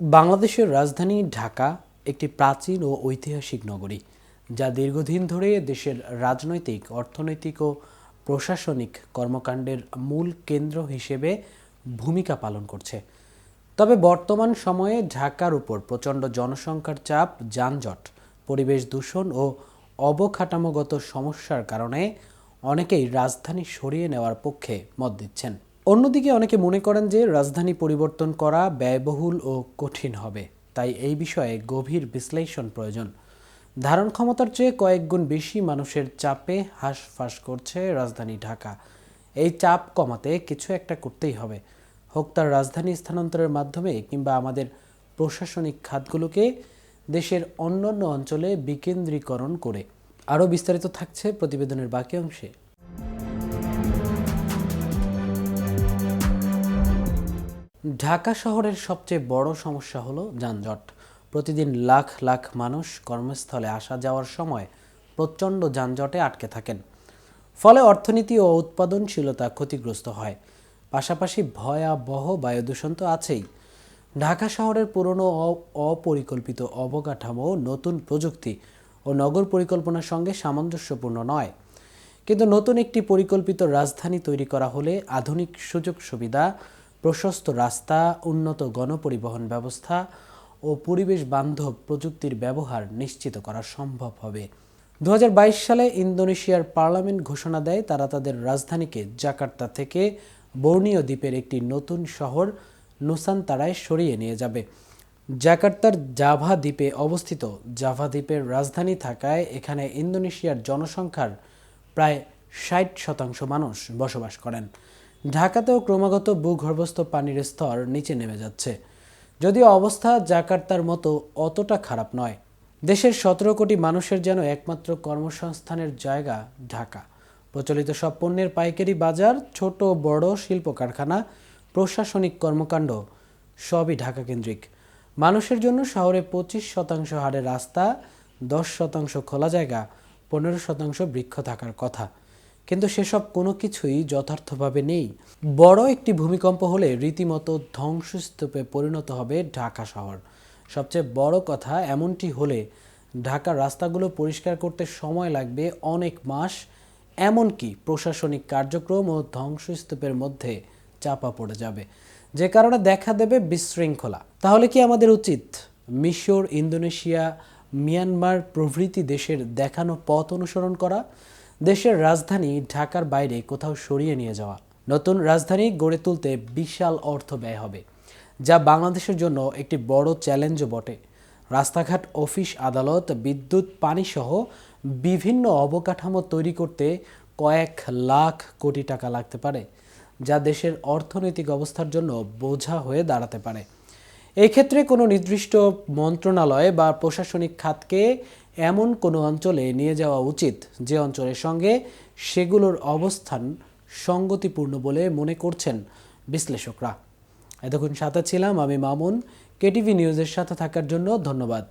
বাংলাদেশের রাজধানী ঢাকা একটি প্রাচীন ও ঐতিহাসিক নগরী, যা দীর্ঘদিন ধরে দেশের রাজনৈতিক, অর্থনৈতিক ও প্রশাসনিক কর্মকাণ্ডের মূল কেন্দ্র হিসেবে ভূমিকা পালন করছে। তবে বর্তমান সময়ে ঢাকার উপর প্রচণ্ড জনসংখ্যার চাপ, যানজট, পরিবেশ দূষণ ও অবকাঠামোগত সমস্যার কারণে অনেকেই রাজধানী সরিয়ে নেওয়ার পক্ষে মত দিচ্ছেন। অন্যদিকে অনেকে মনে করেন যে রাজধানী পরিবর্তন করা ব্যয়বহুল ও কঠিন হবে। তাই এই বিষয়ে গভীর বিশ্লেষণ প্রয়োজন। ধারণ ক্ষমতার চেয়ে কয়েক গুণ বেশি মানুষের চাপে হাঁসফাঁস করছে রাজধানী ঢাকা। এই চাপ কমাতে কিছু একটা করতেই হবে। হোক তার রাজধানী স্থানান্তরের মাধ্যমে কিংবা আমাদের প্রশাসনিক খাতগুলোকে দেশের অন্যান্য অঞ্চলে বিকেন্দ্রীকরণ করে। আরও বিস্তারিত থাকছে প্রতিবেদনের বাকি অংশে। ঢাকা শহরের সবচেয়ে বড় সমস্যা হলো যানজট। প্রতিদিন লাখ লাখ মানুষ কর্মস্থলে আসা যাওয়ার সময় প্রচণ্ড যানজটে আটকে থাকেন। ফলে অর্থনীতি ও উৎপাদনশীলতা ক্ষতিগ্রস্ত হয়। পাশাপাশি ভয়াবহ বায়ু দূষণ তো আছেই। ঢাকা শহরের পুরনো অপরিকল্পিত অবকাঠামো, নতুন প্রযুক্তি ও নগর পরিকল্পনার সঙ্গে সামঞ্জস্যপূর্ণ নয়। কিন্তু নতুন একটি পরিকল্পিত রাজধানী তৈরি করা হলে আধুনিক সুযোগ সুবিধা প্রশস্ত রাস্তা, উন্নত গণপরিবহন ব্যবস্থা ও পরিবেশ বান্ধব প্রযুক্তির ব্যবহার নিশ্চিত করা সম্ভব হবে। দু হাজার বাইশ সালে ইন্দোনেশিয়ার পার্লামেন্ট ঘোষণা দেয়, তারা তাদের রাজধানীকে জাকার্তা থেকে বর্ণীয় দ্বীপের একটি নতুন শহর নুসানতারায় সরিয়ে নিয়ে যাবে। জাকার্তার জাভা দ্বীপে অবস্থিত জাভা দ্বীপের রাজধানী থাকায় এখানে ইন্দোনেশিয়ার জনসংখ্যার প্রায় ষাট শতাংশ মানুষ বসবাস করেন। ঢাকাতেও ক্রমাগত ভূগর্ভস্থ পানির স্তর নিচে নেমে যাচ্ছে। যদিও অবস্থা জাকার্তার মতো অতটা খারাপ নয়। দেশের সতেরো কোটি মানুষের যেন একমাত্র কর্মসংস্থানের জায়গা ঢাকা। প্রচলিত সব পণ্যের পাইকারি বাজার, ছোট বড় শিল্প কারখানা প্রশাসনিক কর্মকাণ্ড সবই ঢাকা কেন্দ্রিক মানুষের জন্য শহরে পঁচিশ শতাংশ হারে রাস্তা, দশ শতাংশ খোলা জায়গা, পনেরো শতাংশ বৃক্ষ থাকার কথা। কিন্তু সেসব কোনো কিছুই যথার্থভাবে নেই। বড় একটি ভূমিকম্প হলে রীতিমতো ধ্বংসস্তূপে পরিণত হবে ঢাকা শহর। সবচেয়ে বড় কথা এমনটি হলে ঢাকার রাস্তাগুলো পরিষ্কার করতে সময় লাগবে অনেক মাস, এমনকি প্রশাসনিক কার্যক্রম ও ধ্বংসস্তূপের মধ্যে চাপা পড়ে যাবে। যে কারণে দেখা দেবে বিশৃঙ্খলা। তাহলে কি আমাদের উচিত মিশর, ইন্দোনেশিয়া, মিয়ানমার প্রভৃতি দেশের দেখানো পথ অনুসরণ করা? দেশের রাজধানী ঢাকার বাইরে কোথাও সরিয়ে নিয়ে যাওয়া। নতুন রাজধানী গড়ে তুলতে বিশাল অর্থ ব্যয় হবে, যা বাংলাদেশের জন্য একটি বড় চ্যালেঞ্জও বটে। রাস্তাঘাট, অফিস, আদালত, বিদ্যুৎ পানি সহ বিভিন্ন অবকাঠামো তৈরি করতে কয়েক লাখ কোটি টাকা লাগতে পারে, যা দেশের অর্থনৈতিক অবস্থার জন্য বোঝা হয়ে দাঁড়াতে পারে। এই ক্ষেত্রে কোনো নির্দিষ্ট মন্ত্রণালয় বা প্রশাসনিক খাতকে এমন কোনো অঞ্চলে নিয়ে যাওয়া উচিত যে অঞ্চলের সঙ্গে সেগুলোর অবস্থান সঙ্গতিপূর্ণ বলে মনে করছেন বিশ্লেষকরা। এতক্ষণ সাথে ছিলাম আমি মামুন, কেটিভি নিউজের সাথে থাকার জন্য ধন্যবাদ।